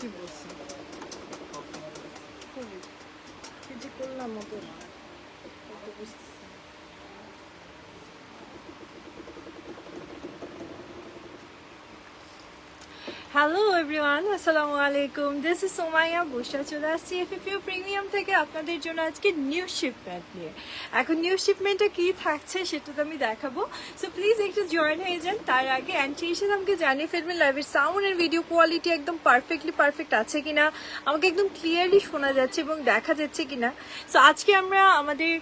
ঠিকই বলছি খুবই কি যে করলাম মতো হ্যালো এভরিওয়ান আসসালামু আলাইকুম দিস ইজ সোমাইয়া বুসরা চলে আসছি এফএফইউ প্রিমিয়াম থেকে আপনাদের জন্য আজকে নিউ শিপমেন্ট নিয়ে। এখন নিউ শিপমেন্টে কি থাকছে সেটা তো আমি দেখাবো। সো প্লিজ একটু জয়েন হয়ে যান। তার আগে অ্যান্টি এসে আমাকে জানিয়ে ফেলবেন লাইভের সাউন্ড এন্ড ভিডিও কোয়ালিটি একদম পারফেক্টলি পারফেক্ট আছে কিনা। আমাকে একদম ক্লিয়ারলি শোনা যাচ্ছে এবং দেখা যাচ্ছে কিনা। সো আজকে আমরা আমাদের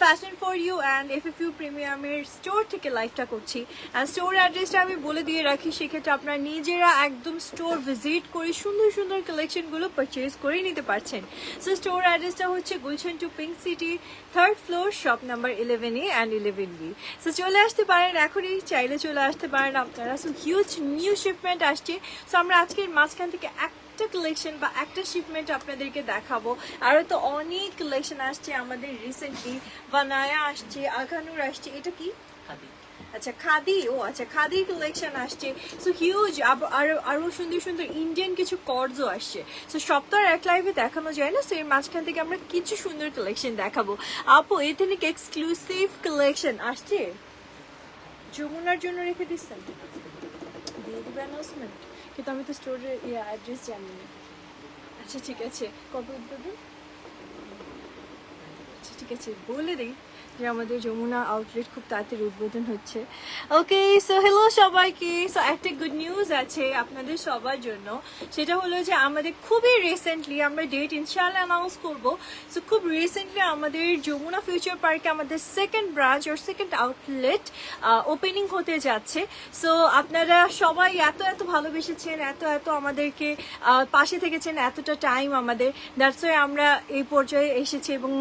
fashion for you and FFU প্রিমিয়ামের store থেকে লাইভটা করছি। অ্যান্ড স্টোর অ্যাড্রেসটা আমি বলে দিয়ে রাখি, সেক্ষেত্রে আপনারা নিজেরা একদম স্টোর ভিজিট করে সুন্দর সুন্দর কালেকশনগুলো পারচেজ করে নিতে পারছেন। সো স্টোর অ্যাড্রেসটা হচ্ছে Gulshan two pink city third floor shop number eleven A and eleven B so চলে আসতে পারেন এখনই, চাইলে চলে আসতে পারেন আপনারা। সো হিউজ নিউ শিপমেন্ট আসছে। সো আমরা আজকের মাঝখান থেকে এক একটা কালেকশন বা একটা শিপমেন্ট আপনাদেরকে দেখাবো। আরও তো অনেক কালেকশন আসছে আমাদের রিসেন্টলি বানায়া আসছে আঘানুর আসছে। এটা কি? আচ্ছা খাদি, ও আচ্ছা খাদি কালেকশন আসছে। সো হিউজ আরও আরও সুন্দর সুন্দর ইন্ডিয়ান কিছু কর্ডসও আসছে। সো সব তো এক লাইভে দেখানো যায় না। সো এর মাঝখান থেকে আমরা কিছু সুন্দর কালেকশন দেখাবো। আপু এতে নাকি এক্সক্লুসিভ কালেকশন আসছে? যমুনার জন্য রেখে দিচ্ছেন? দিয়ে অ্যানাউন্সমেন্ট কিন্তু আমি তো স্টোরের ইয়ে অ্যাড্রেস জানি না। আচ্ছা ঠিক আছে। কবে উদ্বোধন আচ্ছা ঠিক আছে, বলে দিই। যে আমাদের যমুনা আউটলেট খুব তাড়াতাড়ি উদ্বোধন হচ্ছে। ওকে সো হ্যালো সবাইকে। সো একটা গুড নিউজ আছে আপনাদের সবার জন্য। সেটা হলো যে আমাদের খুবই রিসেন্টলি আমরা ডেট ইনশাআল্লাহ অ্যানাউন্স করব। সো খুব রিসেন্টলি আমাদের যমুনা ফিউচার পার্কে আমাদের second branch or second outlet opening হতে যাচ্ছে। সো আপনারা সবাই এত এত ভালোবেসেছেন, এত এত আমাদেরকে পাশে থেকেছেন, এতটা টাইম আমাদের। দ্যাটস ওয়াই আমরা এই পর্যায়ে এসেছি এবং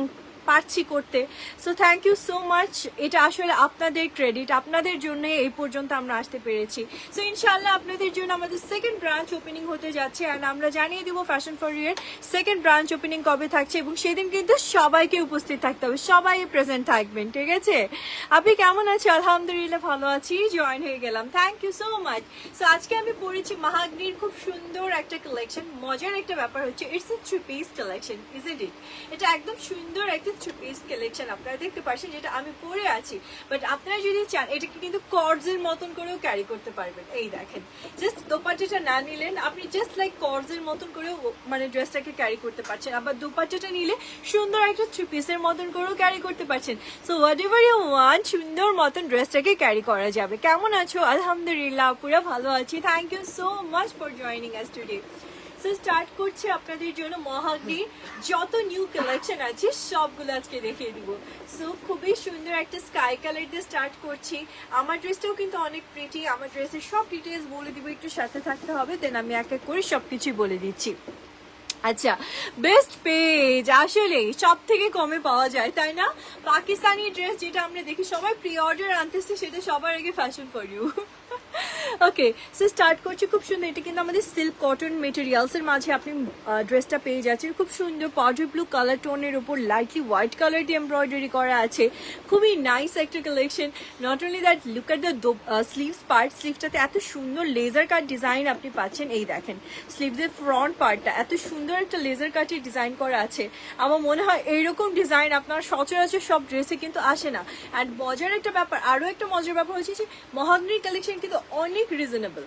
পারছি করতে। So thank you so much এটা আসলে আপনাদের ক্রেডিট আপনাদের জন্য এই পর্যন্ত আমরা আসতে পেরেছি। সো ইনশাল্লাহ আপনাদের জন্য আমাদের সেকেন্ড ব্রাঞ্চ ওপেনিং হতে যাচ্ছে অ্যান্ড আমরা জানিয়ে দেবো fashion for your second branch opening কবে থাকছে এবং সেদিন কিন্তু সবাইকে উপস্থিত থাকতে হবে, সবাই প্রেজেন্ট থাকবেন, ঠিক আছে? আপনি কেমন আছেন? আলহামদুলিল্লাহ ভালো আছি জয়েন হয়ে গেলাম। Thank you so much so আজকে আমি পড়েছি মাহাগ্নির খুব সুন্দর একটা কালেকশন মজার একটা ব্যাপার হচ্ছে it's a three piece collection isn't it এটা একদম সুন্দর একটা থ্রি পিস কালেকশন আপনারা দেখতে পাচ্ছেন যেটা আমি পরে আছি। বাট আপনারা যদি চান, এটাকে কিন্তু কর্ডসের মতন করেও ক্যারি করতে পারবেন। এই দেখেন জাস্ট দোপাট্টাটা না নিলেন, আপনি জাস্ট লাইক কর্ডসের মতন করেও মানে ড্রেসটাকে ক্যারি করতে পারছেন। আবার দোপাট্টাটা নিলে সুন্দর একটা থ্রি পিসের মতন করেও ক্যারি করতে পারছেন। So whatever you want সুন্দর মতন ড্রেসটাকে ক্যারি করা যাবে। কেমন আছো? আলহামদুলিল্লাহ, পুরো ভালো আছি। Thank you so much for joining us today so start করছে আপনাদের জন্য মহাগ্নি যত নিউ কালেকশন আছে, সবগুলো আজকে দেখিয়ে দিব। সো খুবই সুন্দর একটা স্কাই কালার দিয়ে স্টার্ট করছি। আমার ড্রেসটাও কিন্তু অনেক প্রিটি আমার ড্রেসের সব ডিটেলস বলে দিব, একটু সাথে থাকতে হবে। দেন আমি এক এক করে সব কিছুই বলে দিচ্ছি। আচ্ছা বেস্ট পেজ আসলে সব থেকে কমে পাওয়া যায়, তাই না? পাকিস্তানি ড্রেস যেটা আমরা দেখি, সবাই প্রি অর্ডার আনতেছে, সেটা সবার আগে fashion for you okay so start করছি খুব সুন্দর। এটা কিন্তু আমাদের সিল্ক কটন মেটেরিয়ালসের মাঝে আপনি ড্রেসটা পেয়ে যাচ্ছেন। খুব সুন্দর পাউডার ব্লু কালার টোনের উপর লাইটলি হোয়াইট কালার দিয়ে এমব্রয়ডারি করা আছে। খুবই নাইস একটা collection not only that look at the sleeves part স্লিভসটাতে এত সুন্দর লেজার কাট ডিজাইন আপনি পাচ্ছেন। এই দেখেন স্লিভসের ফ্রন্ট পার্টটা এত সুন্দর একটা লেজার কাটের ডিজাইন করা আছে। আমার মনে হয় এইরকম ডিজাইন আপনার সচরাচর সব ড্রেসে কিন্তু আসে না। অ্যান্ড মজার একটা ব্যাপার, আরও একটা মজার ব্যাপার হচ্ছে যে মহাগ্নির কালেকশন কিন্তু অনেক রিজনেবল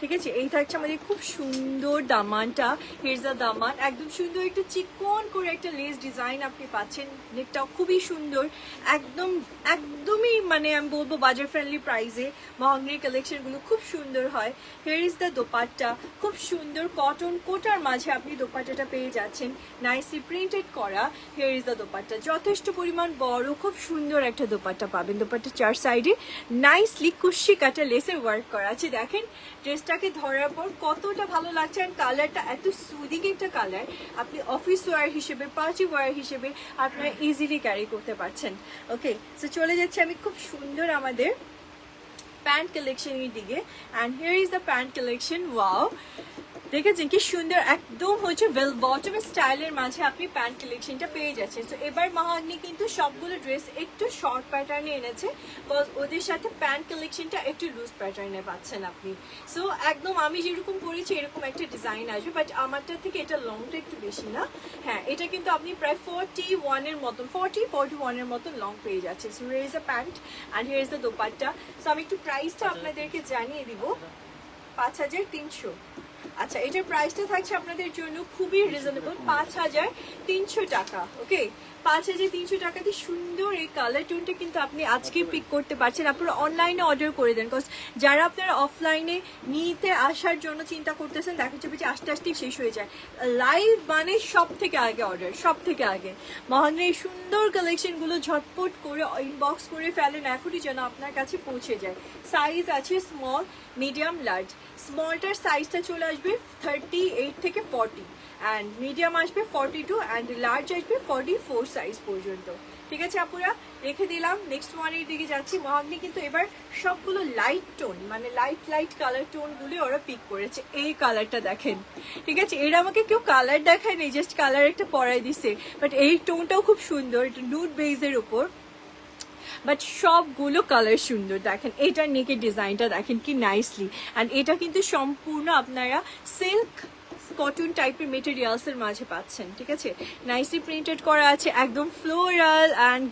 ঠিক আছে? এই থাকছে আমাদের খুব সুন্দর দামানটা, হেরজা দামান। একদম সুন্দর একটু চিকন করে একটা লেস ডিজাইন আপনি পাচ্ছেন। নেকটাও খুবই সুন্দর। একদম, একদমই মানে আমি বলব বাজার ফ্রেন্ডলি প্রাইসে মহাগ্নির কালেকশনগুলো খুব সুন্দর হয়। Here is the dupatta. খুব সুন্দর কটন কোটার মাঝে আপনি দোপাট্টাটা পেয়ে যাচ্ছেন। নাইসলি প্রিন্টেড করা হেয়ার ইজ দ্য দোপাট্টা। যথেষ্ট পরিমাণ বড়, খুব সুন্দর একটা দোপাট্টা পাবেন। দোপাট্টা চার সাইডে নাইসলি কুশি কাটা লেসের ওয়ার্ক করা আছে। দেখেন ড্রেসটাকে ধরার পর কতটা ভালো লাগছে আর কালারটা এত সুদিং একটা কালার আপনি অফিস ওয়ার হিসেবে পার্টি ওয়ার হিসেবে আপনারা ইজিলি ক্যারি করতে পারছেন। ওকে সো চলে যাচ্ছে আমি খুব সুন্দর আমাদের প্যান্ট কালেকশনের দিকে। And here is the pant collection wow দেখেছেন কি? সুন্দর একদম হচ্ছে ওয়েল বটম স্টাইলের মাঝে আপনি প্যান্ট কালেকশনটা পেয়ে যাচ্ছেন। তো এবার মাহাগ্নি কিন্তু সবগুলো ড্রেস একটু শর্ট প্যাটার্নে এনেছে বিকজ ওদের সাথে প্যান্ট কালেকশনটা একটু লুজ প্যাটার্নে পাচ্ছেন আপনি। সো একদম আমি যেরকম পরেছি এরকম একটা ডিজাইন আসবে বাট আমারটা থেকে এটা লংটা একটু বেশি না। হ্যাঁ এটা কিন্তু আপনি প্রায় ফোরটি ওয়ানের মতন ফোরটি ফোরটি ওয়ানের মতন লং পেয়ে যাচ্ছেন। So here is the pant and here is the dupatta so আমি একটু প্রাইসটা আপনাদেরকে জানিয়ে দিব পাঁচ হাজার তিনশো। আচ্ছা এটার প্রাইসটা থাকছে আপনাদের জন্য খুবই রিজনেবল পাঁচ হাজার তিনশো টাকা ওকে পাঁচ হাজার তিনশো টাকাতে সুন্দর এই কালার টোনটা কিন্তু আপনি আজকে পিক করতে পারছেন। আপনারা অনলাইনে অর্ডার করে দেন বিকজ যারা আপনারা অফলাইনে নিতে আসার জন্য চিন্তা করতেছেন, দেখা যাবে যে আস্তে আস্তে শেষ হয়ে যায়। লাইভ মানে সব থেকে আগে অর্ডার সব থেকে আগে। মহানের এই সুন্দর কালেকশনগুলো ঝটপট করে ইনবক্স করে ফেলেন, এখনই যেন আপনার কাছে পৌঁছে যায়। সাইজ আছে স্মল মিডিয়াম লার্জ স্মলটার সাইজটা চলে আসবে থার্টি এইট থেকে ফর্টি অ্যান্ড মিডিয়াম আসবে ফর্টি টু অ্যান্ড লার্জ আসবে ফর্টি ফোর সাইজ পর্যন্ত। ঠিক আছে আপুরা? রেখে দিলাম। নেক্সট ওয়ানের দিকে যাচ্ছি। মহাগ্নি কিন্তু এবার সবগুলো লাইট টোন মানে লাইট লাইট কালার টোনগুলি ওরা পিক করেছে। এই কালারটা দেখেন। ঠিক আছে? এরা আমাকে কেউ কালার দেখায়নি জাস্ট কালার একটা পরাই দিছে। বাট এই টোনটাও খুব সুন্দর। এটা নুড বেজের উপর। বাট সবগুলো কালার সুন্দর, দেখেন। এটার নেকের ডিজাইনটা দেখেন কি নাইসলি অ্যান্ড এটা কিন্তু সম্পূর্ণ আপনারা সিল্ক কটন টাইপের মেটেরিয়ালসের মাঝে পাচ্ছেন, ঠিক আছে? নাইসলি প্রিন্টেড করা আছে, একদম ফ্লোরাল অ্যান্ড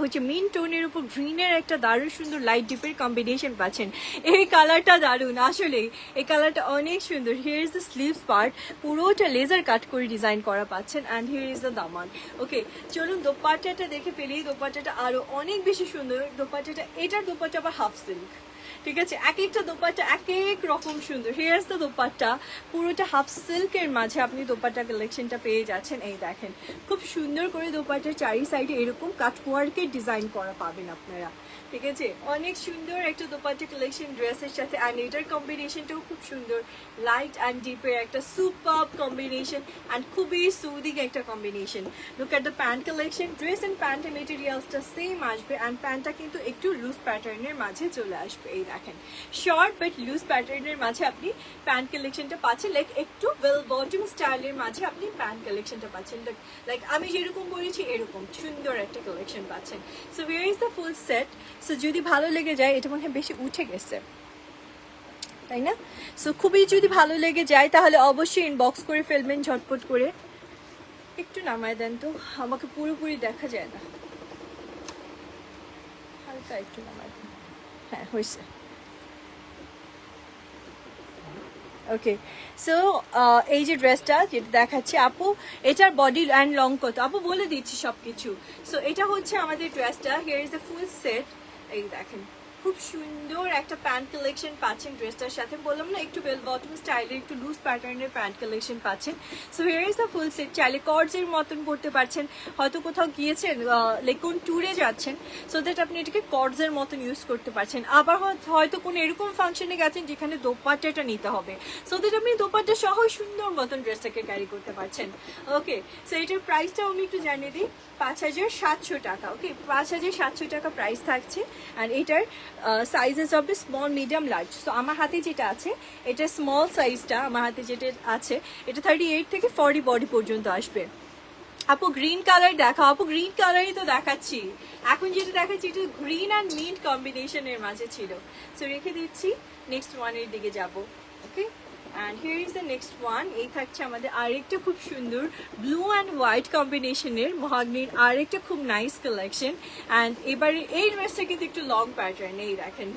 হচ্ছে মিন টোনের উপর গ্রিনের একটা দারুণ সুন্দর লাইট ডিপের কম্বিনেশন পাচ্ছেন। এই কালারটা দারুণ, আসলেই। এই কালারটা অনেক সুন্দর। Here is the sleeves part পুরোটা লেজার কাট করে ডিজাইন করা পাচ্ছেন অ্যান্ড হিয়ার ইজ দ্য দামান। ওকে চলুন দোপাট্টাটা দেখে ফেলি। দোপাট্টাটা আরও অনেক বেশি সুন্দর। দোপাট্টাটা, এটার দোপাট্টা আবার হাফ সিল্ক ঠিক আছে? এক একটা দোপাট্টা এক এক রকম সুন্দর। Here's the dupatta. পুরোটা হাফ সিল্কের মাঝে আপনি দোপাট্টা কালেকশনটা পেয়ে যাচ্ছেন। এই দেখেন, খুব সুন্দর করে দোপাট্টার চারি সাইডে এরকম কাটওয়ার্কের ডিজাইন করা পাবেন আপনারা। ঠিক আছে? অনেক সুন্দর একটা দোপাট্টা কালেকশন ড্রেসের সাথে অ্যান্ড এটার কম্বিনেশনটাও খুব সুন্দর। লাইট অ্যান্ড ডিপের একটা সুপার কম্বিনেশন অ্যান্ড খুবই সুদিং একটা combination look at the pant collection dress and pant মেটেরিয়ালসটা same আসবে অ্যান্ড প্যান্টটা কিন্তু একটু লুজ প্যাটার্নের মাঝে চলে আসবে, এই দেখেন। শর্ট বাট লুজ প্যাটার্নের মাঝে আপনি প্যান্ট কালেকশনটা পাচ্ছেন লাইক একটু ওয়েল বটম স্টাইলের মাঝে আপনি প্যান্ট কালেকশনটা পাচ্ছেন। লাইক আমি যেরকম বলেছি, এরকম সুন্দর একটা কালেকশন পাচ্ছেন। So where is the full set so যদি ভালো লেগে যায়, এটা মনে হয় বেশি উঠে গেছে। তাই না? সো খুবই যদি ভালো লেগে যায়, তাহলে অবশ্যই ইনবক্স করে ফেলবেন ঝটপট করে। একটু নামায় দেন তো, আমাকে পুরোপুরি দেখা যায় না। হালকা একটু নামায় দেন। হ্যাঁ হয়েছে। ওকে সো এই যে ড্রেসটা যেটা দেখাচ্ছি, আপু, এটার বডি অ্যান্ড লং কত আপু বলে দিচ্ছি সব কিছু সো এটা হচ্ছে আমাদের ড্রেসটা here is the full set এই দেখেন খুব সুন্দর একটা প্যান্ট কালেকশন পাচ্ছেন ড্রেসটার সাথে। বললাম না, একটু বেল বটম স্টাইলের একটু লুজ প্যাটার্নের প্যান্ট কালেকশন পাচ্ছেন। So here is the full set চাইলে কর্ডসের মতন করতে পারছেন। হয়তো কোথাও গিয়েছেন লাইক কোন ট্যুরে যাচ্ছেন সো দ্যাট আপনি এটাকে কর্ডসের মতন ইউজ করতে পারছেন। আবার হয়- হয়তো কোনো এরকম ফাংশনে গেছেন যেখানে দোপাট্টাটা নিতে হবে। সো দ্যাট আপনি দোপাট্টা সহ সুন্দর মতন ড্রেসটাকে ক্যারি করতে পারছেন। ওকে সো এটার প্রাইসটাও আমি একটু জানিয়ে দিই। পাঁচ হাজার সাতশো টাকা। ওকে পাঁচ হাজার সাতশো টাকা প্রাইস থাকছে। আর এটার সাইজেস হবে স্মল মিডিয়াম লার্জ সো আমার হাতে যেটা আছে, এটা স্মল সাইজটা আমার হাতে যেটা আছে, এটা থার্টি এইট থেকে ফর্টি বডি পর্যন্ত আসবে। আপু গ্রিন কালার দেখা আপু গ্রিন কালারই তো দেখাচ্ছি। এখন যেটা দেখাচ্ছি, এটা গ্রিন অ্যান্ড মিন্ট কম্বিনেশনের মাঝে ছিল। সো রেখে দিচ্ছি। নেক্সট ওয়ানের দিকে যাব। Okay and here is the next one এই থাকছে আমাদের আরেকটা খুব সুন্দর ব্লু অ্যান্ড হোয়াইট কম্বিনেশনের মহাগ্নির আরেকটা খুব নাইস কালেকশন অ্যান্ড এবারে এই ড্রেসটা কিন্তু একটু লং প্যাটার্ন এই দেখেন।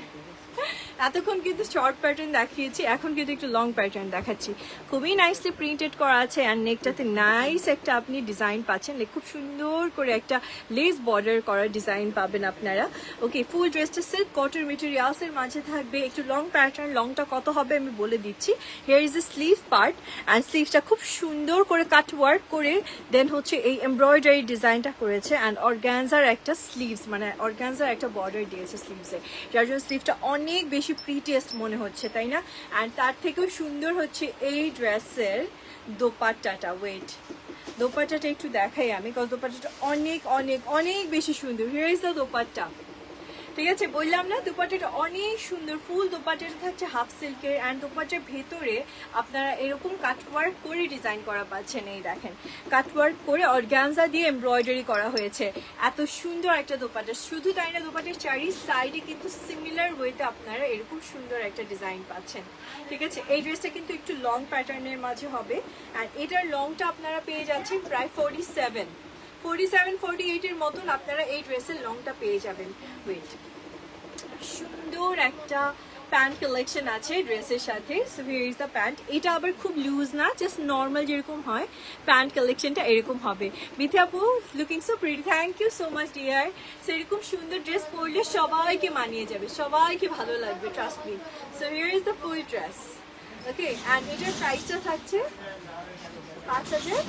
এতক্ষণ কিন্তু শর্ট প্যাটার্ন দেখিয়েছি, এখন কিন্তু একটু লং প্যাটার্ন দেখাচ্ছি। খুবই নাইসলি প্রিন্টেড করা আছে অ্যান্ড নেকটাতে নাইস একটা আপনি ডিজাইন পাচ্ছেন। খুব সুন্দর করে একটা লেস বর্ডার করা ডিজাইন পাবেন আপনারা। ওকে ফুল ড্রেসটা সিল্ক কটন মেটেরিয়ালসের মাঝে থাকবে। একটু লং প্যাটার্ন লংটা কত হবে আমি বলে দিচ্ছি। Here is a sleeve part and স্লিভটা খুব সুন্দর করে কাট ওয়ার্ক করে দেন হচ্ছে এই এমব্রয়ডারি ডিজাইনটা করেছে অ্যান্ড অর্গ্যানজার একটা স্লিভস মানে অর্গ্যানজার একটা বর্ডার দিয়েছে স্লিভসে যার জন্য স্লিভটা অনেক বেশি প্রিটেস্ট মনে হচ্ছে, তাই না? অ্যান্ড তার থেকেও সুন্দর হচ্ছে এই ড্রেসের দোপাট্টাটা। ওয়েট দোপাট্টাটা একটু দেখাই আমি কারণ দোপাট্টাটা অনেক অনেক অনেক বেশি সুন্দর। Here is the dupatta. ঠিক আছে, বললাম না দুপাট্টাটা অনেক সুন্দর। ফুল দুপাট্টাটা থাকছে হাফ সিল্কের অ্যান্ড দুপাট্টার ভেতরে আপনারা এরকম কাটওয়ার্ক করে ডিজাইন করা পাচ্ছেন, এই দেখেন। কাটওয়ার্ক করে অর্গানজা দিয়ে এমব্রয়ডারি করা হয়েছে। এত সুন্দর একটা দোপাট্টা শুধু তাই না দোপাট্টার চারি সাইডে কিন্তু সিমিলার ওয়েতে আপনারা এরকম সুন্দর একটা ডিজাইন পাচ্ছেন। ঠিক আছে, এই ড্রেসটা কিন্তু একটু লং প্যাটার্নের মাঝে হবে। অ্যান্ড এটার লংটা আপনারা পেয়ে যাচ্ছেন প্রায় forty seven forty seven forty এইটের মতন আপনারা এই ড্রেসের লংটা পেয়ে যাবেন। ওয়েট সুন্দর একটা প্যান্ট কালেকশন আছে ড্রেসের সাথে। So here is the pant এটা আবার খুব লুজ না জাস্ট নর্মাল যেরকম হয় প্যান্ট কালেকশনটা এরকম হবে। মিথি আপু looking so pretty thank you so much dear so এরকম সুন্দর ড্রেস পরলে সবাইকে মানিয়ে যাবে, সবাইকে ভালো লাগবে trust me so here is the full dress okay and এটার প্রাইসটা থাকছে পাঁচ হাজার।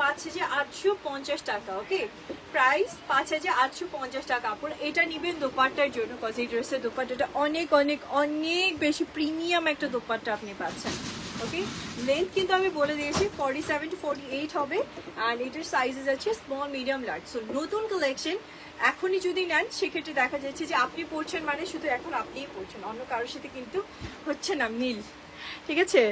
পাঁচ হাজার আটশো পঞ্চাশ টাকা ওকে প্রাইস পাঁচ হাজার আটশো পঞ্চাশ টাকা। কাপড় এটা নিবেন দোপাট্টার জন্য কজ এই ড্রেসের দোপাট্টাটা অনেক অনেক অনেক বেশি প্রিমিয়াম একটা দোপাট্টা আপনি পাচ্ছেন ওকে লেন্থ কিন্তু আমি বলে দিয়েছি forty seven two forty eight হবে অ্যান্ড এটার সাইজেস আছে স্মল মিডিয়াম লার্জ সো নতুন কালেকশন এখনই যদি নেন, সেক্ষেত্রে দেখা যাচ্ছে যে আপনি পড়ছেন মানে শুধু এখন আপনিই পড়ছেন অন্য কারোর সাথে কিন্তু হচ্ছে না মিল, ঠিক আছে?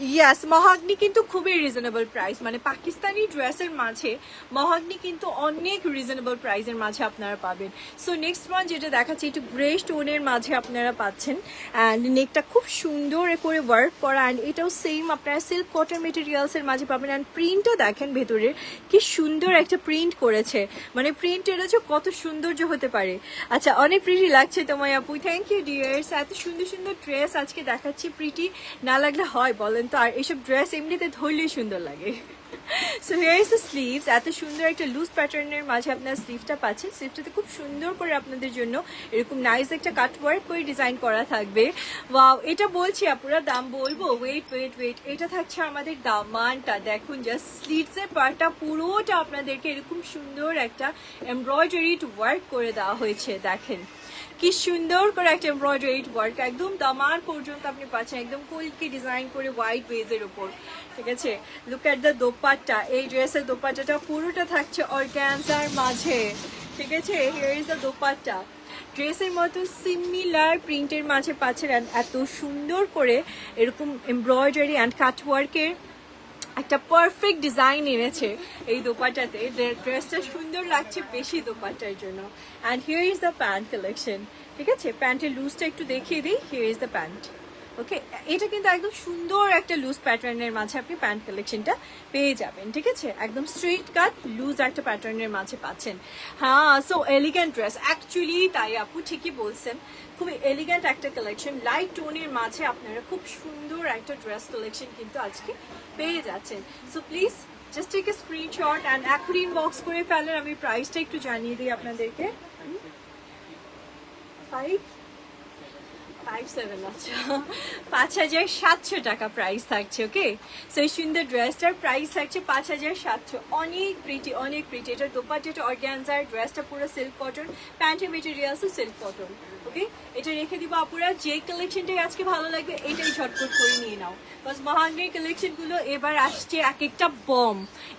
ইয়াস মহাগ্নি কিন্তু খুবই রিজনেবল প্রাইস মানে পাকিস্তানি ড্রেসের মাঝে মহাগ্নি কিন্তু অনেক রিজনেবল প্রাইসের মাঝে আপনারা পাবেন। সো নেক্সট ওয়ান যেটা দেখাচ্ছে, একটু গ্রে স্টোনের মাঝে আপনারা পাচ্ছেন। অ্যান্ড নেকটা খুব সুন্দর করে ওয়ার্ক করা। অ্যান্ড এটাও সেম আপনারা সিল্ক কটন মেটেরিয়ালসের মাঝে পাবেন। অ্যান্ড প্রিন্টটা দেখেন ভেতরের, কি সুন্দর একটা প্রিন্ট করেছে। মানে প্রিন্ট এটা যে কত সৌন্দর্য হতে পারে। আচ্ছা অনেক প্রিটি লাগছে তোমায় আপু। থ্যাংক ইউ ডিয়ার্স এত সুন্দর সুন্দর ড্রেস আজকে দেখাচ্ছি প্রিটি না লাগলে হয়, বলেন তো আর এইসব ড্রেস এমনিতে ধরলেই সুন্দর লাগে। So here is the sleeves এত সুন্দর একটা লুজ প্যাটার্নের মাঝে আপনার স্লিভটা পাচ্ছেন। স্লিভটাতে খুব সুন্দর করে আপনাদের জন্য এরকম নাইস একটা কাট ওয়ার্ক করে ডিজাইন করা থাকবে। ওয়াও এটা বলছি আপনারা দাম বলব? ওয়েট ওয়েট ওয়েট এটা থাকছে আমাদের দামানটা। দেখুন জাস্ট স্লিভসের পার্টটা পুরোটা আপনাদেরকে এরকম সুন্দর একটা এমব্রয়ডারিড ওয়ার্ক করে দেওয়া হয়েছে। দেখেন। কি সুন্দর করে একটা এমব্রয়ডারি ওয়ার্ক একদম দামার পর্যন্ত আপনি পাচ্ছেন, একদম কলকি ডিজাইন করে হোয়াইট বেজের উপর, ঠিক আছে? লুক অ্যাট দ্য দোপাট্টা, এই ড্রেসের দোপাট্টাটা পুরোটা থাকছে অর্গ্যানজার মাঝে, ঠিক আছে? Here is the dupatta. ড্রেসের মতো সিমিলার প্রিন্টের মাঝে পাচ্ছেন এত সুন্দর করে এরকম এমব্রয়ডারি অ্যান্ড কাটওয়ার্কের একটা পারফেক্ট ডিজাইন এনেছে এই দোপাটাতে ড্রেসটা সুন্দর লাগছে বেশি দোপাটার জন্য। And here is the pant collection ঠিক আছে? প্যান্টের লুজটা একটু দেখিয়ে দিই। Here is the pant okay এটা কিন্তু একদম সুন্দর একটা লুজ প্যাটার্নের মাঝে আপনি প্যান্ট কালেকশনটা পেয়ে যাবেন, ঠিক আছে? একদম স্ট্রেট কাট লুজ একটা প্যাটার্নের মাঝে পাচ্ছেন। হ্যাঁ সো এলিগেন্ট ড্রেস অ্যাকচুয়ালি তাই আপু ঠিকই বলছেন। খুবই এলিগেন্ট একটা কালেকশন লাইট টোনের মাঝে আপনারা খুব সুন্দর একটা ড্রেস কালেকশন কিন্তু আজকে পেয়ে যাচ্ছেন। So please just take a screenshot and এখনই ইনবক্স করে ফেলেন আমি প্রাইসটা একটু জানিয়ে দিই আপনাদেরকে। ফাইভ ফাইভ সেভেন আচ্ছা। পাঁচ হাজার সাতশো টাকা প্রাইস থাকছে ওকে সো এই সুন্দর ড্রেসটার প্রাইস থাকছে পাঁচ হাজার সাতশো। অনেক প্রিটি অনেক প্রিটি এটার দোপাট্টাটা অর্গ্যানজার ড্রেসটা পুরো সিল্ক কটন প্যান্টের মেটেরিয়ালসও সিল্ক কটন ওকে এটা রেখে দিব আপুরা। যে কালেকশনটাই আজকে ভালো লাগবে এটাই ঝটপট করে নিয়ে নাও। বাস মহাঙ্গের কালেকশনগুলো এবার আসছে এক একটা বম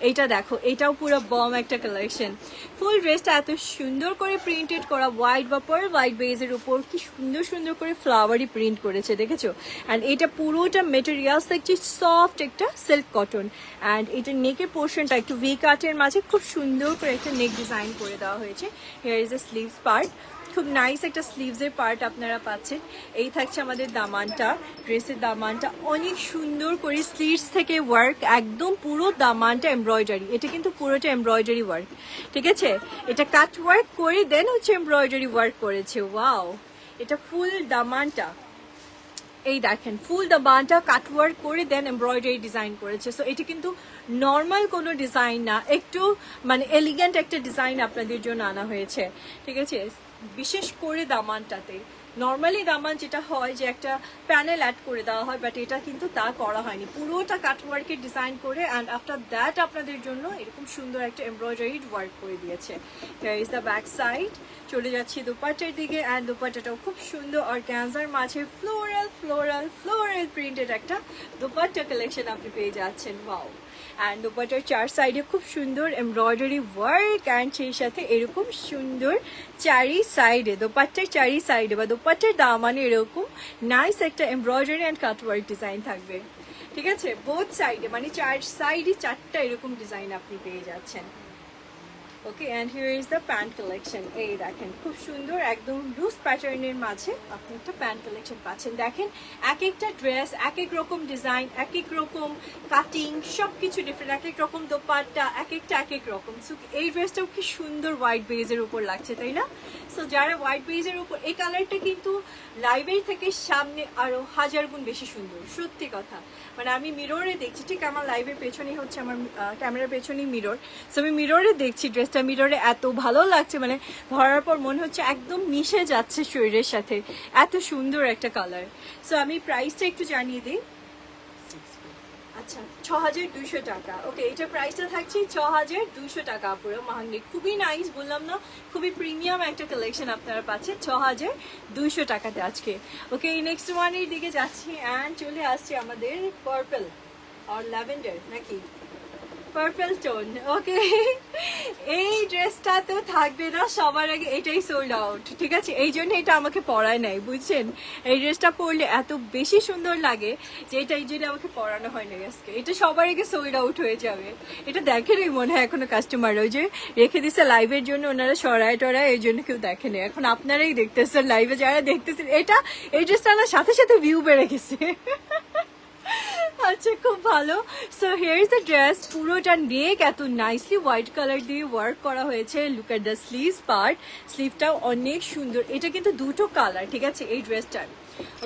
এইটা দেখো, এটাও পুরো বম একটা কালেকশন ফুল ড্রেসটা এত সুন্দর করে প্রিন্টেড করা হোয়াইট বা পার হোয়াইট বেজের উপর কি সুন্দর সুন্দর করে ফ্লাওয়ারি প্রিন্ট করেছে, দেখেছ? অ্যান্ড এটা পুরোটা মেটেরিয়ালস দেখছি সফট একটা সিল্ক কটন অ্যান্ড এটা নেকের পোর্শনটা একটু ভি কাটের মাঝে খুব সুন্দর করে একটা নেক ডিজাইন করে দেওয়া হয়েছে। Here is a sleeves part খুব নাইস একটা স্লিভসের পার্ট আপনারা পাচ্ছেন। এই থাকছে আমাদের দামানটা ড্রেসের দামানটা। অনেক সুন্দর করে স্লিভস থেকে ওয়ার্ক একদম পুরো দামানটা এমব্রয়ডারি এটা কিন্তু পুরোটা এমব্রয়ডারি ওয়ার্ক ঠিক আছে? এটা কাট ওয়ার্ক করে দেন হচ্ছে এমব্রয়ডারি ওয়ার্ক করেছে। ওয়াও এটা ফুল দামানটা। এই দেখেন ফুল দ্য বানটা কাটওয়ার্ক করে দেন এমব্রয়ডারি ডিজাইন করেছে। সো এটা কিন্তু নর্মাল কোনো ডিজাইন না, একটু মানে এলিগেন্ট একটা ডিজাইন আপনাদের জন্য আনা হয়েছে, ঠিক আছে? বিশেষ করে দামানটাতে। নর্মালি দামান যেটা হয় যে একটা প্যানেল অ্যাড করে দেওয়া হয় বাট এটা কিন্তু তা করা হয়নি। পুরোটা কাটওয়ার্কের ডিজাইন করে অ্যান্ড আফটার দ্যাট আপনাদের জন্য এরকম সুন্দর একটা এমব্রয়ডারি ওয়ার্ক করে দিয়েছে। ইজ দ্য ব্যাক সাইড চলে যাচ্ছি দোপাট্টার দিকে অ্যান্ড দোপাট্টাটাও খুব সুন্দর আর ক্যান্সার মাঝে ফ্লোরাল ফ্লোরাল ফ্লোরাল প্রিন্টেড একটা দোপাট্টা কালেকশন আপনি পেয়ে যাচ্ছেন। ওয়াও অ্যান্ড দোপাটার চার সাইডে খুব সুন্দর এমব্রয়ডারি ওয়ার্ক অ্যান্ড সেই সাথে এরকম সুন্দর চারি সাইডে দোপাট্টার চারি সাইডে বা দোপাট্টার দামানে এরকম নাইস একটা এমব্রয়ডারি অ্যান্ড কাটওয়ার্ক ডিজাইন থাকবে। ঠিক আছে? বোথ সাইডে মানে চার সাইডে চারটা এরকম ডিজাইন আপনি পেয়ে যাচ্ছেন। Okay and here is the pant collection এই দেখেন, খুব সুন্দর একদম লুজ প্যাটার্নের মাঝে আপনি একটা প্যান্ট কালেকশন পাচ্ছেন। দেখেন এক একটা ড্রেস এক এক রকম ডিজাইন এক এক রকম কাটিং সব কিছু ডিফারেন্ট এক এক রকম দোপাট্টা এক একটা এক এক রকম। সো এই ড্রেসটাও কি সুন্দর হোয়াইট বেজের উপর লাগছে, তাই না? সো যারা হোয়াইট বেজের উপর, এই কালারটা কিন্তু লাইভের থেকে সামনে আরও হাজার গুণ বেশি সুন্দর, সত্যি কথা। মানে আমি মিররে দেখছি, ঠিক আমার লাইভের পেছনেই হচ্ছে আমার ক্যামেরার পেছনেই মিরর সো আমি মিররে দেখছি ড্রেসটা মিররে এত ভালো লাগছে মানে ধরার পর মনে হচ্ছে একদম মিশে যাচ্ছে শরীরের সাথে। এত সুন্দর একটা কালার সো আমি প্রাইসটা একটু জানিয়ে দিই। আচ্ছা ছ হাজার দুশো টাকা ওকে প্রাইসটা ছ হাজার দুশো টাকা খুবই নাইস বললাম না, খুবই প্রিমিয়াম একটা কালেকশন ছ হাজার দুশো টাকাতে আজকে। ওকে নেক্সট ওয়ানের দিকে যাচ্ছি অ্যান্ড চলে আমাদের পার্পল আর ল্যাভেন্ডার নাকি? পার্পল টোন ওকে এই ড্রেসটা তো থাকবে না, সবার আগে এটাই সোল্ড আউট ঠিক আছে? এই জন্য এটা আমাকে পরায় নাই, বুঝছেন? এই ড্রেসটা পরলে এত বেশি সুন্দর লাগে যে এটা এই জন্য আমাকে পরানো হয় না আজকে। এটা সবার আগে সোল্ড আউট হয়ে যাবে। এটা দেখেনি মনে হয় এখনও কাস্টমার ওই যে রেখে দিছে লাইভের জন্য, ওনারা সরায় টরায় এই জন্য কেউ দেখেনি। এখন আপনারাই দেখতেছেন লাইভে যারা দেখতেছেন, এটা, এই ড্রেসটা সাথে সাথে ভিউ বেড়ে গেছে। আচ্ছা খুব ভালো। So here is the dress পুরোটা নেক, এত নাইসলি হোয়াইট কালার দিয়ে ওয়ার্ক করা হয়েছে। Look at the sleeves part স্লিভটাও অনেক সুন্দর। এটা কিন্তু দুটো কালার ঠিক আছে? এই ড্রেসটার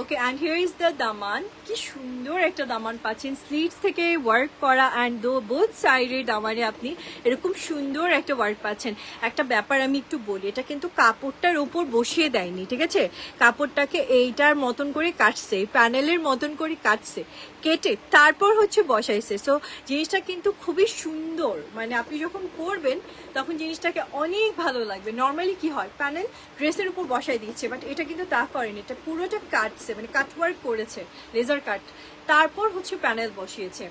okay and here is the দামান। কি সুন্দর একটা দামান পাচ্ছেন। স্লিভস থেকে ওয়ার্ক করা অ্যান্ড দো বোথ সাইডের দামানে আপনি এরকম সুন্দর একটা ওয়ার্ক পাচ্ছেন। একটা ব্যাপার আমি একটু বলি, এটা কিন্তু কাপড়টার ওপর বসিয়ে দেয়নি, ঠিক আছে? কাপড়টাকে এইটার মতন করে কাটছে, প্যানেলের মতন করে কাটছে, কেটে তারপর হচ্ছে বসাইছে। সো জিনিসটা কিন্তু খুবই সুন্দর। মানে আপনি যখন করবেন, তখন জিনিসটাকে অনেক ভালো লাগবে। নর্মালি কি হয়, প্যানেল ড্রেসের উপর বসাই দিচ্ছে বাট এটা কিন্তু তা করেনি। এটা পুরোটা কাটছে মানে কাটওয়ার্ক করেছে। লেজার কাট তারপর হচ্ছে প্যানেল বসিয়েছে।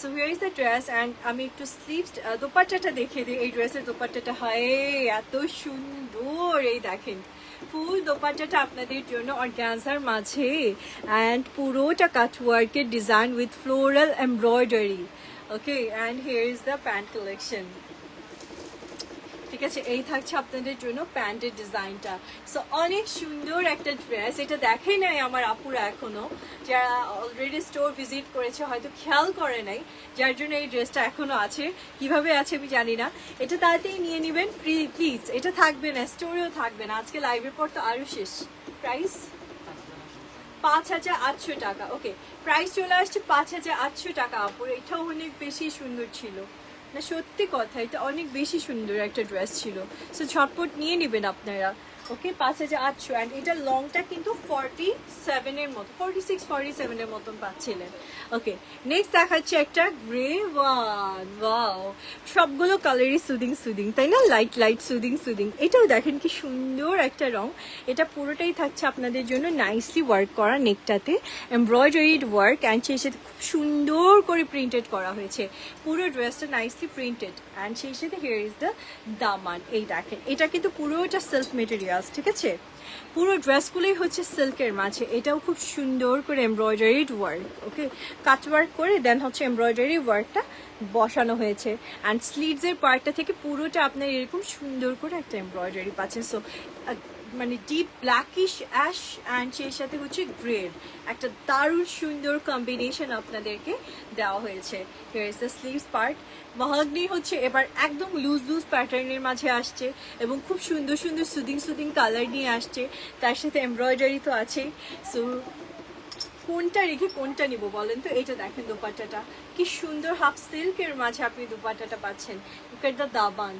So here is the dress and আমি একটু স্লিভস দোপাট্টাটা দেখিয়ে দিই। এই ড্রেসের দোপাট্টাটা, হয়, এত সুন্দর। এই দেখেন, ফুল দোপাট্টাটা আপনাদের জন্য অর্গ্যান্সার মাঝে অ্যান্ড পুরোটা কাটওয়ার্কের design with floral embroidery okay and here is the pant collection ঠিক আছে, এই থাকছে আপনাদের জন্য প্যান্টের ডিজাইনটা। সো অনেক সুন্দর একটা ড্রেস এটা দেখেই নাই আমার আপুরা এখনও। যারা অলরেডি স্টোর ভিজিট করেছে, হয়তো খেয়াল করে নাই যার জন্য এই ড্রেসটা এখনও আছে। কীভাবে আছে আমি জানি না। এটা তাড়াতাড়ি নিয়ে নেবেন প্লিজ এটা থাকবে না স্টোরেও থাকবে না। আজকে লাইভের পর তো আরও শেষ। প্রাইস পাঁচ হাজার আটশো টাকা ওকে প্রাইস চলে আসছে পাঁচ হাজার আটশো টাকা, আপুর। এটাও অনেক বেশি সুন্দর ছিল। না, সত্যি কথা, এটা অনেক বেশি সুন্দর একটা ড্রেস ছিল। সো ঝটপট নিয়ে নেবেন আপনারা। ওকে, পাঁচ হাজার আটশো। অ্যান্ড এটা লংটা কিন্তু ফর্টি সেভেনের মতো ফর্টি সিক্স ফর্টি সেভেনের মতন পাচ্ছিলেন। ওকে নেক্সট দেখাচ্ছে একটা গ্রে ওয়ান ওয়াও সবগুলো কালারই সুদিং সুদিং তাই না? লাইট লাইট সুদিং সুদিং এটাও দেখেন কি সুন্দর একটা রং। এটা পুরোটাই থাকছে আপনাদের জন্য নাইসলি ওয়ার্ক করা নেকটাতে এমব্রয়ডারিড ওয়ার্ক অ্যান্ড সেই সাথে খুব সুন্দর করে প্রিন্টেড করা হয়েছে। পুরো ড্রেসটা নাইসলি প্রিন্টেড অ্যান্ড সেই সাথে হিয়ার ইজ দ্য দামান, এই দেখেন। এটা কিন্তু পুরোটা সিল্ক মেটেরিয়ালস ঠিক আছে? পুরো ড্রেসগুলোই হচ্ছে সিল্কের মাঝে। এটাও খুব সুন্দর করে embroidered work okay cut work করে দেন হচ্ছে এমব্রয়ডারি ওয়ার্কটা বসানো হয়েছে। অ্যান্ড স্লিভসের পার্টটা থেকে পুরোটা আপনার এরকম সুন্দর করে একটা এমব্রয়ডারি পাচ্ছেন। সো মানে ডিপ ব্ল্যাকিশ অ্যাশ অ্যান্ড সেই সাথে হচ্ছে গ্রেড একটা দারুণ সুন্দর কম্বিনেশন আপনাদেরকে দেওয়া হয়েছে। Is the sleeves part Mahagni হচ্ছে এবার একদম লুজ লুজ প্যাটার্নের মাঝে আসছে এবং খুব সুন্দর সুন্দর সুদিং সুদিং কালার নিয়ে আসছে। তার সাথে এমব্রয়ডারি তো আছেই। সো কোনটা রেখে কোনটা নিব বলেন তো? এটা দেখেন দোপাট্টাটা। কি সুন্দর হাফ সিল্কের মাঝে আপনি দোপাট্টাটা পাচ্ছেন। লুকের দ্য দাবান।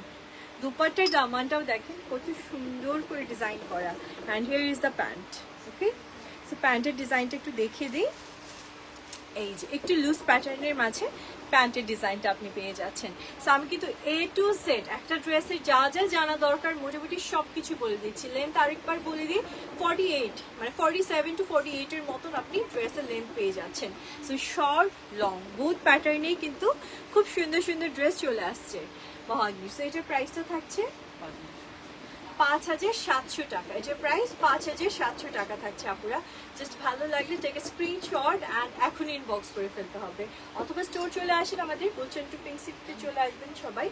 দুপাট্টার দামানটাও দেখেন কত সুন্দর করে ডিজাইন করা। And here is the pant okay so প্যান্টের ডিজাইনটা একটু দেখিয়ে দিই। এই যে, একটু লুজ প্যাটার্নের মাঝে প্যান্টের ডিজাইনটা আপনি পেয়ে যাচ্ছেন। সো আমি কিন্তু এ টু সেট একটা ড্রেসের যা যা জানা দরকার, মোটামুটি সব কিছু বলে দিচ্ছি। লেন্থ আরেকবার বলে দিই ফর্টি এইট মানে ফর্টি সেভেন টু ফর্টি এইটের মতন আপনি ড্রেসের লেন্থ পেয়ে যাচ্ছেন। সো শর্ট লং বুথ প্যাটার্নেই কিন্তু খুব সুন্দর সুন্দর ড্রেস চলে আসছে। মহাগ্নি সো এটার প্রাইসটা থাকছে পাঁচ হাজার। সাতশো টাকা। এটার প্রাইস পাঁচ হাজার সাতশো টাকা থাকছে আপুরা। জাস্ট ভালো লাগলে থেকে স্ক্রিনশট অ্যান্ড এখন ইনবক্স করে ফেলতে হবে। অথবা স্টোর চলে আসেন আমাদের টু পিঙ্ক সিটিতে চলে আসবেন সবাই।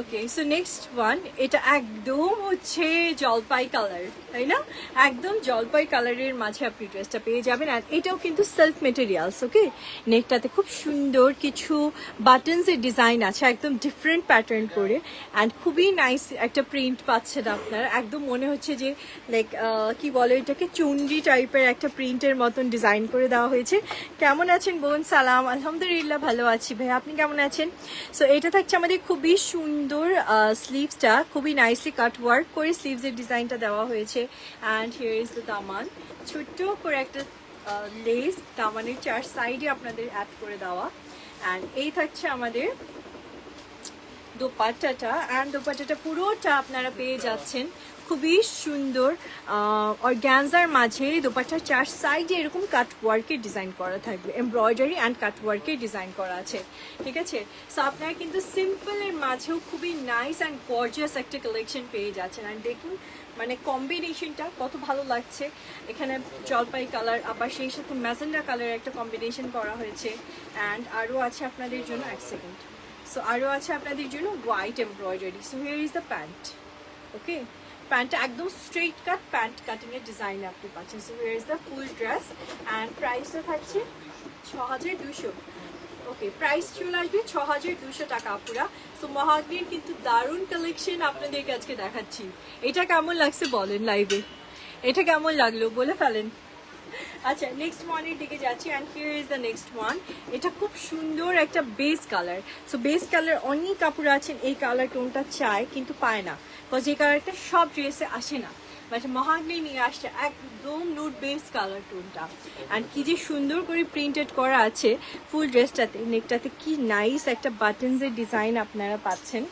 ওকে সো নেক্সট ওয়ান এটা একদম হচ্ছে জলপাই কালার তাই না? একদম জলপাই কালারের মাঝে আপনি ড্রেসটা পেয়ে যাবেন আর এটাও কিন্তু সেলফ মেটেরিয়ালস ওকে নেকটাতে খুব সুন্দর কিছু বাটনস এর ডিজাইন আছে, একদম ডিফারেন্ট প্যাটার্ন করে অ্যান্ড খুবই নাইস একটা প্রিন্ট পাচ্ছেন আপনার। একদম মনে হচ্ছে যে লাইক কি বলে এটাকে? চুনরি টাইপের একটা প্রিন্টের মতন ডিজাইন করে দেওয়া হয়েছে। কেমন আছেন বোন? সালাম, আলহামদুলিল্লাহ, ভালো আছি। ভাই, আপনি কেমন আছেন? সো এটা থাকছে আমাদের খুবই সুন্দর স্লিভসটা খুবই নাইসলি কাট ওয়ার্ক করে স্লিভসের ডিজাইনটা দেওয়া হয়েছে। অ্যান্ড হিয়ার ইজ দ্য দামান। ছোট্ট করে একটা লেস দামানের চার সাইডে আপনাদের অ্যাড করে দেওয়া। অ্যান্ড এই থাকছে আমাদের দোপাট্টাটা। অ্যান্ড দোপাট্টাটা পুরোটা আপনারা পেয়ে যাচ্ছেন। খুবই সুন্দর অর্গ্যানজার মাঝে দোপাট্টার চার সাইডে এরকম কাট ওয়ার্কের ডিজাইন করা থাকবে এমব্রয়ডারি অ্যান্ড কাট ওয়ার্কের ডিজাইন করা আছে, ঠিক আছে? সো আপনারা কিন্তু সিম্পলের মাঝেও খুবই নাইস অ্যান্ড গর্জিয়াস একটা কালেকশন পেয়ে যাচ্ছেন। অ্যান্ড দেখুন মানে কম্বিনেশনটা কত ভালো লাগছে। এখানে জলপাই কালার আবার সেই সাথে ম্যাজেন্ডা কালারের একটা কম্বিনেশন করা হয়েছে। অ্যান্ড আরও আছে আপনাদের জন্য এক সেকেন্ড সো আরও আছে আপনাদের জন্য white embroidery so here is the pant okay প্যান্টটা একদম স্ট্রেট কাট প্যান্ট কাটিং এর ডিজাইন আপনি পাচ্ছেন। So here is the full dress and প্রাইসটা থাকছে ছ হাজার দুশো ওকে প্রাইস চলে আসবে ছ হাজার দুশো টাকা আপুরা। সো মহাগ্নির কিন্তু দারুণ কালেকশন আপনাদেরকে আজকে দেখাচ্ছি। এটা কেমন লাগছে বলেন লাইভে এটা কেমন লাগল বলে ফেলেন। আচ্ছা নেক্সট ওয়ানের দিকে যাচ্ছি and here is the next one এটা খুব সুন্দর একটা base colour so base colour অনেক কাপড় আছেন, এই কালার টোনটা চায়, কিন্তু পায় না। এই কালারটা সব ড্রেসে আসে না। বাট মহাগ্নি নিয়ে আসছে একদম নুট বেস কালার টোনটা অ্যান্ড কি যে সুন্দর করে প্রিন্টেড করা আছে ফুল ড্রেসটাতে নেকটাতে কি নাইস একটা বাটনসের ডিজাইন আপনারা পাচ্ছেন।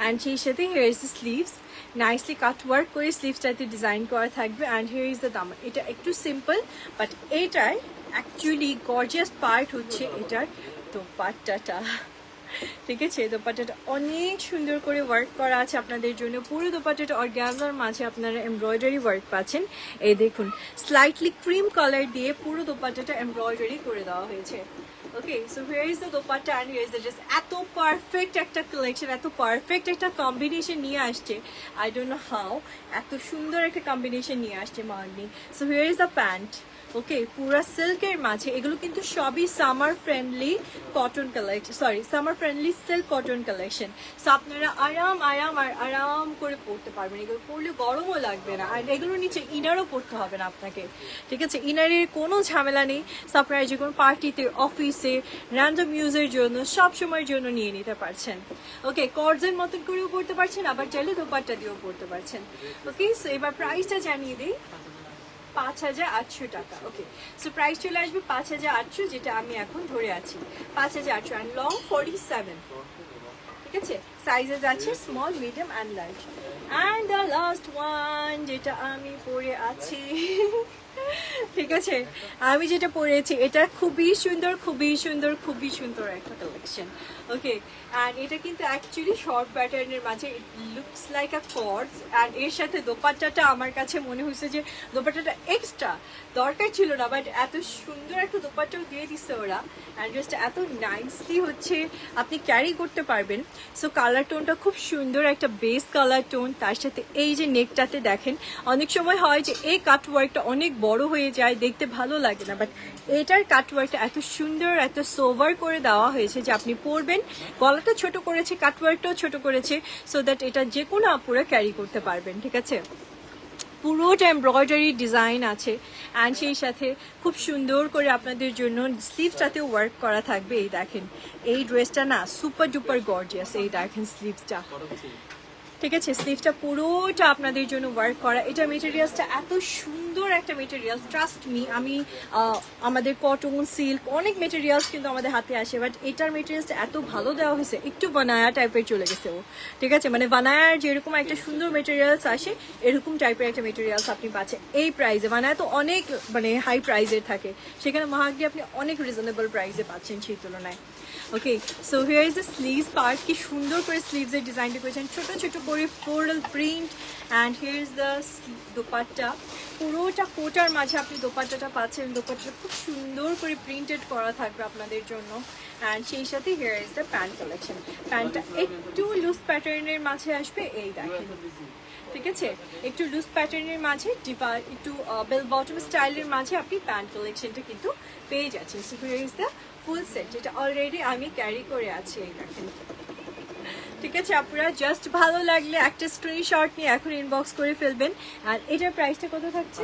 অ্যান্ড সেই সাথে here is sleeves nicely cut work করে স্লিভসটাতে ডিজাইন করা থাকবে। অ্যান্ড হেয়ার ইজ দ্য দাম এটা একটু সিম্পল বাট এটার অ্যাকচুয়ালি গর্জিয়াস পার্ট হচ্ছে এটার দোপাট্টাটা। ঠিক আছে, দোপাট্টাটা অনেক সুন্দর করে ওয়ার্ক করা আছে আপনাদের জন্য। পুরো দোপাট্টাটা অর্গ্যানার মাঝে আপনারা এমব্রয়ডারি ওয়ার্ক পাচ্ছেন। এই দেখুন স্লাইটলি ক্রিম কালার দিয়ে পুরো দোপাট্টাটা এমব্রয়ডারি করে দেওয়া হয়েছে। Okay so here the dupatta and এত পারফেক্ট একটা কালেকশন এত পারফেক্ট একটা কম্বিনেশন নিয়ে আসছে। আই হাউ এত সুন্দর একটা কম্বিনেশন নিয়ে আসছে so is the pant okay, পুরা সিল্কের মাঝে, এগুলো কিন্তু সবই summer friendly cotton collection sorry summer friendly silk cotton collection so আপনারা আরাম আরাম আর আরাম করে পড়তে পারবেন। এগুলো পরলে গরমও লাগবে না। আর এগুলোর নিচে ইনারও পড়তে হবে না আপনাকে। ঠিক আছে? ইনারের কোনো ঝামেলা নেই। আপনারা যে কোনো পার্টিতে অফিসে র্যান্ডম ইউজের জন্য, সব সময়ের জন্য নিয়ে নিতে পারছেন। ওকে কর্জের মতন করেও পড়তে পারছেন, আবার চাইলে দোপাট্টা দিয়েও পড়তে পারছেন। ওকে সো এবার প্রাইসটা জানিয়ে দিই। পাঁচ হাজার আটশো টাকা। ওকে সো প্রাইস চলে আসবে পাঁচ হাজার আটশো, যেটা আমি এখন ধরে আছি। পাঁচ হাজার আটশো অ্যান্ড লং ফর্টি সেভেন ঠিক আছে? সাইজেস আছে small medium and large and the last one যেটা আমি পরে আছি। ঠিক আছে? আমি যেটা পরেছি এটা খুবই সুন্দর খুবই সুন্দর খুবই সুন্দর একটা কালেকশন ওকে অ্যান্ড এটা কিন্তু অ্যাকচুয়ালি শর্ট প্যাটার্নের মাঝে it looks like a cords and এর সাথে দোপাট্টাটা আমার কাছে মনে হয়েছে যে দোপাট্টাটা এক্সট্রা দরকার ছিল না বাট এত সুন্দর একটা দোপাট্টাও দিয়ে দিচ্ছে ওরা অ্যান্ড ড্রেসটা এত নাইসলি হচ্ছে, আপনি ক্যারি করতে পারবেন। সো কালার টোনটা খুব সুন্দর, একটা বেস কালার টোন তার সাথে এই যে নেকটাতে দেখেন, অনেক সময় হয় যে এই কাট ওয়ার্কটা অনেক বড় হয়ে যায়, দেখতে ভালো লাগে না। বাট এটার কাট ওয়ার্কটা এত সুন্দর, এত সোভার করে দেওয়া হয়েছে যে আপনি পরবেন। গলাটা ছোট করেছে কাট ওয়ার্কটাও ছোট করেছে সো দ্যাট এটা যে কোনো আপুরা ক্যারি করতে পারবেন, ঠিক আছে? পুরোটা এমব্রয়ডারি ডিজাইন আছে অ্যান্ড সেই সাথে খুব সুন্দর করে আপনাদের জন্য স্লিভসটাতেও ওয়ার্ক করা থাকবে, এই দেখেন। এই ড্রেসটা না সুপার ডুপার গর্জিয়াস এই দেখেন স্লিভসটা ঠিক আছে স্লিভটা পুরোটা আপনাদের জন্য ওয়ার্ক করা। এটা মেটেরিয়ালসটা এত সুন্দর একটা মেটেরিয়াল ট্রাস্ট মি আমি আমাদের কটন সিল্ক অনেক মেটেরিয়ালস কিন্তু আমাদের হাতে আসে বাট এটার মেটেরিয়ালসটা এত ভালো দেওয়া হয়েছে, একটু বানায়া টাইপের চলে গেছে ও। ঠিক আছে মানে বানায়ার যেরকম একটা সুন্দর মেটেরিয়ালস আসে, এরকম টাইপের একটা মেটেরিয়ালস আপনি পাচ্ছেন। এই প্রাইজে বানায় তো অনেক মানে হাই প্রাইজের থাকে, সেখানে মাহাগি আপনি অনেক রিজনেবল প্রাইজে পাচ্ছেন সেই তুলনায়। Okay so here is the sleeves part কি সুন্দর করে স্লিভসের ডিজাইনটা করেছেন ছোট ছোট করে floral print and here is the dupatta. পুরোটা কোটার মাঝে আপনি দোপাট্টাটা পাচ্ছেন। দোপাট্টাটা খুব সুন্দর করে প্রিন্টেড করা থাকবে আপনাদের জন্য। অ্যান্ড সেই সাথে here is the pant collection প্যান্টটা একটু লুজ প্যাটার্নের মাঝে আসবে। এই দেখেন। ঠিক আছে? একটু লুজ প্যাটার্নের মাঝে ডিপা একটু বেল বটম স্টাইলের মাঝে আপনি প্যান্ট কালেকশনটা কিন্তু পেয়ে যাচ্ছেন। ইজ দ্য ফুল সেট যেটা অলরেডি আমি ক্যারি করে আছি ঠিক আছে আপনারা জাস্ট ভালো লাগলে একটা স্ক্রিনশট নিয়ে এখন ইনবক্স করে ফেলবেন। আর এটার প্রাইসটা কত থাকছে?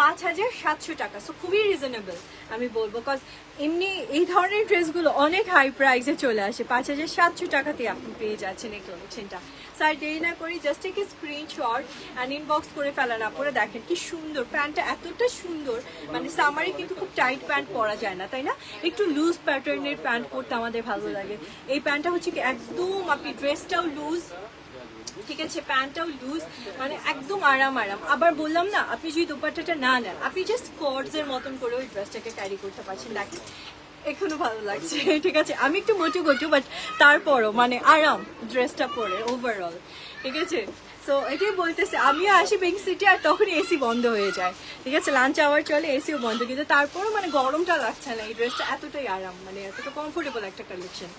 পাঁচ হাজার সাতশো টাকা। সো খুবই রিজনেবল আমি বলব কজ এমনি এই ধরনের ড্রেসগুলো অনেক হাই প্রাইসে চলে আসে। পাঁচ হাজার সাতশো টাকাতে আপনি পেয়ে যাচ্ছেন এই কালেকশনটা স্যার দেরি না করি জাস্ট একটি স্ক্রিনশট অ্যান্ড ইনবক্স করে ফেলান আপনারা দেখেন কি সুন্দর। প্যান্টটা এতটা সুন্দর মানে সামারে কিন্তু খুব টাইট প্যান্ট পরা যায় না, তাই না? একটু লুজ প্যাটার্নের প্যান্ট পরতে আমাদের ভালো লাগে। এই প্যান্টটা হচ্ছে কি একদম আপনি ড্রেসটাও লুজ ঠিক আছে? প্যান্টটাও লুজ মানে একদম আরাম আরাম। আবার বললাম না, আপনি যদি দোপাট্টাটা না নেন, আপনি জাস্ট এর মতন করে ওই ড্রেসটাকে ক্যারি করতে পারছেন। দেখেন, এখনও ভালো লাগছে। ঠিক আছে? আমি একটু মোটু গোটু বাট তারপরও মানে আরাম ড্রেসটা পরে ওভারঅল ঠিক আছে? সো এটাই বলতেছে, আমিও আসি বেঙ্ক সিটি আর তখন এসি বন্ধ হয়ে যায়। ঠিক আছে লাঞ্চ আওয়ার চলে এসিও বন্ধ। কিন্তু তারপরও মানে গরমটা লাগছে না, এই ড্রেসটা এতটাই আরাম মানে এতটা কমফোর্টেবল একটা collection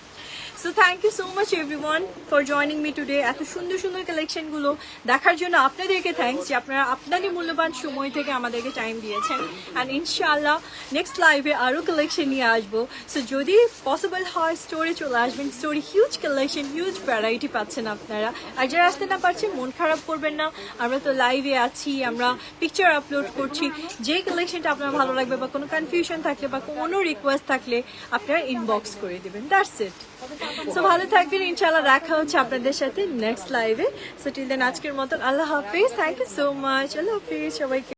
so thank you so much everyone for joining me today এত সুন্দর সুন্দর কালেকশনগুলো দেখার জন্য আপনাদেরকে থ্যাঙ্কস যে আপনারা আপনারই মূল্যবান সময় থেকে আমাদেরকে টাইম দিয়েছেন। অ্যান্ড ইনশাআল্লাহ নেক্সট লাইভে আরও কালেকশন নিয়ে আসব। সো যদি পসিবল হয় স্টোরে চলে আসবেন। স্টোরে হিউজ কালেকশন হিউজ ভ্যারাইটি পাচ্ছেন আপনারা। আর যারা আসতে না পারছেন, মন খারাপ করবেন না। আমরা তো লাইভে আছি, আমরা পিকচার আপলোড করছি। যে কালেকশনটা আপনার ভালো লাগবে বা কোনো কনফিউশন থাকলে বা কোনো রিকোয়েস্ট থাকলে আপনারা ইনবক্স করে দেবেন। দ্যাটস ইট সো ভালো থাকবেন। ইনশাল্লাহ দেখা হচ্ছে আপনাদের সাথে নেক্সট লাইভে সো টিল দেন আজকের মতন আল্লাহ হাফিজ। থ্যাংক ইউ সো মাচ আল্লাহ হাফিজ। সবাইকে